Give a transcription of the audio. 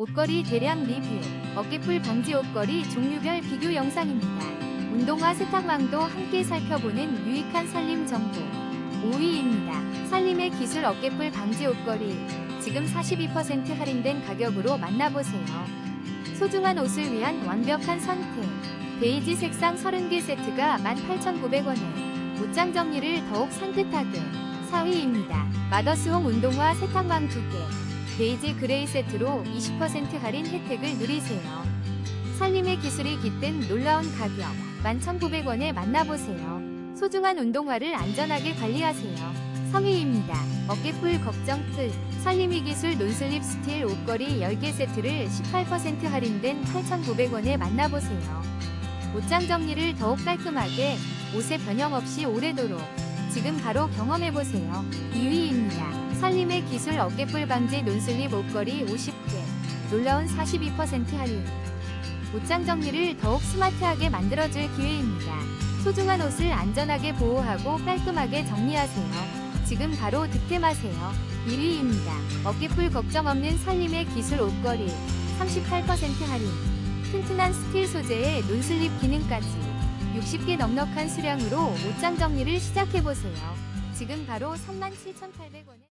옷걸이 대량 리뷰, 어깨풀 방지 옷걸이 종류별 비교 영상입니다. 운동화 세탁망도 함께 살펴보는 유익한 살림 정보. 5위입니다. 살림의 기술 어깨풀 방지 옷걸이. 지금 42% 할인된 가격으로 만나보세요. 소중한 옷을 위한 완벽한 선택. 베이지 색상 30개 세트가 18,900원에 옷장 정리를 더욱 산뜻하게. 4위입니다. 마더스홈 운동화 세탁망 2개. 베이지 그레이 세트로 20% 할인 혜택을 누리세요. 살림의 기술이 깃든 놀라운 가격 11,900원에 만나보세요. 소중한 운동화를 안전하게 관리하세요. 3위입니다. 어깨풀 걱정 끝. 살림의 기술 논슬립 스틸 옷걸이 10개 세트를 18% 할인된 8,900원에 만나보세요. 옷장 정리를 더욱 깔끔하게 옷의 변형 없이 오래도록 지금 바로 경험해보세요. 2위입니다. 살림의 기술 어깨풀 방지 논슬립 옷걸이 50개. 놀라운 42% 할인. 옷장 정리를 더욱 스마트하게 만들어줄 기회입니다. 소중한 옷을 안전하게 보호하고 깔끔하게 정리하세요. 지금 바로 득템하세요. 1위입니다. 어깨풀 걱정 없는 살림의 기술 옷걸이 38% 할인. 튼튼한 스틸 소재의 논슬립 기능까지 60개 넉넉한 수량으로 옷장 정리를 시작해보세요. 지금 바로 37,800원에